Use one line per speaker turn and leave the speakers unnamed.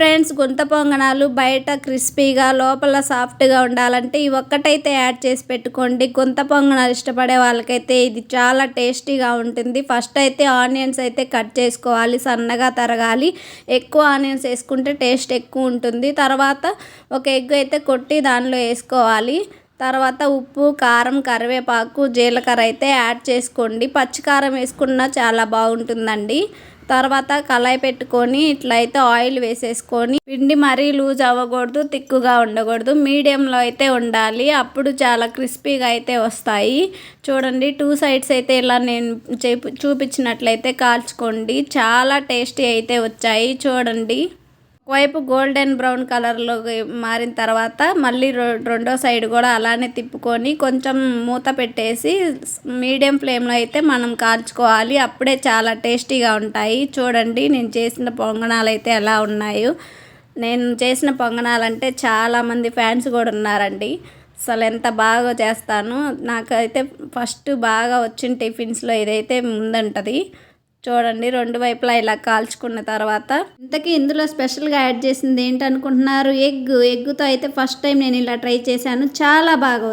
Friends గుంత పొంగనాలు బయట క్రిస్పీగా లోపల సాఫ్ట్గా ఉండాలంటే ఈ ఒక్కటైతే యాడ్ చేసి పెట్టుకోండి. గుంత పొంగనాలు ఇష్టపడే వాళ్ళకైతే ఇది చాలా టేస్టీగా ఉంటుంది. ఫస్ట్ అయితే ఆనియన్స్ అయితే కట్ చేసుకోవాలి సన్నగా తరగాలి. ఎక్కువ ఆనియన్స్ వేసుకుంటే టేస్ట్ ఎక్కువ ఉంటుంది. తర్వాత ఒక ఎగ్ అయితే కొట్టి దానిలో వేసుకోవాలి. తర్వాత ఉప్పు కారం కరివేపాకు జీలకర్ర అయితే యాడ్ చేసుకోండి. పచ్చికారం వేసుకున్నా చాలా బాగుంటుందండి. తర్వాత కళాయి పెట్టుకొని ఇట్లయితే ఆయిల్ వేసేసుకొని పిండి మరీ లూజ్ అవ్వకూడదు తిక్కుగా ఉండకూడదు. మీడియంలో అయితే ఉండాలి. అప్పుడు చాలా క్రిస్పీగా అయితే వస్తాయి. చూడండి టూ సైడ్స్ అయితే ఇలా నేను చూపించినట్లయితే కాల్చుకోండి. చాలా టేస్టీ అయితే వచ్చాయి. చూడండి. ఒకవైపు గోల్డెన్ బ్రౌన్ కలర్లో మారిన తర్వాత మళ్ళీ రెండో సైడ్ కూడా అలానే తిప్పుకొని కొంచెం మూత పెట్టేసి మీడియం ఫ్లేమ్లో అయితే మనం కాల్చుకోవాలి. అప్పుడే చాలా టేస్టీగా ఉంటాయి. చూడండి నేను చేసిన పొంగనాలు అయితే ఎలా ఉన్నాయో. నేను చేసిన పొంగనాలంటే చాలామంది ఫ్యాన్స్ కూడా ఉన్నారండి. అసలు ఎంత బాగా చేస్తాను. నాకైతే ఫస్ట్ బాగా వచ్చిన టిఫిన్స్లో ఇదైతే ముందంటది. చూడండి రెండు వైపులా ఇలా కాల్చుకున్న తర్వాత. ఇంతకీ ఇందులో స్పెషల్గా యాడ్ చేసింది ఏంటనుకుంటున్నారు? ఎగ్. ఎగ్గుతో అయితే ఫస్ట్ టైం నేను ఇలా ట్రై చేశాను. చాలా బాగా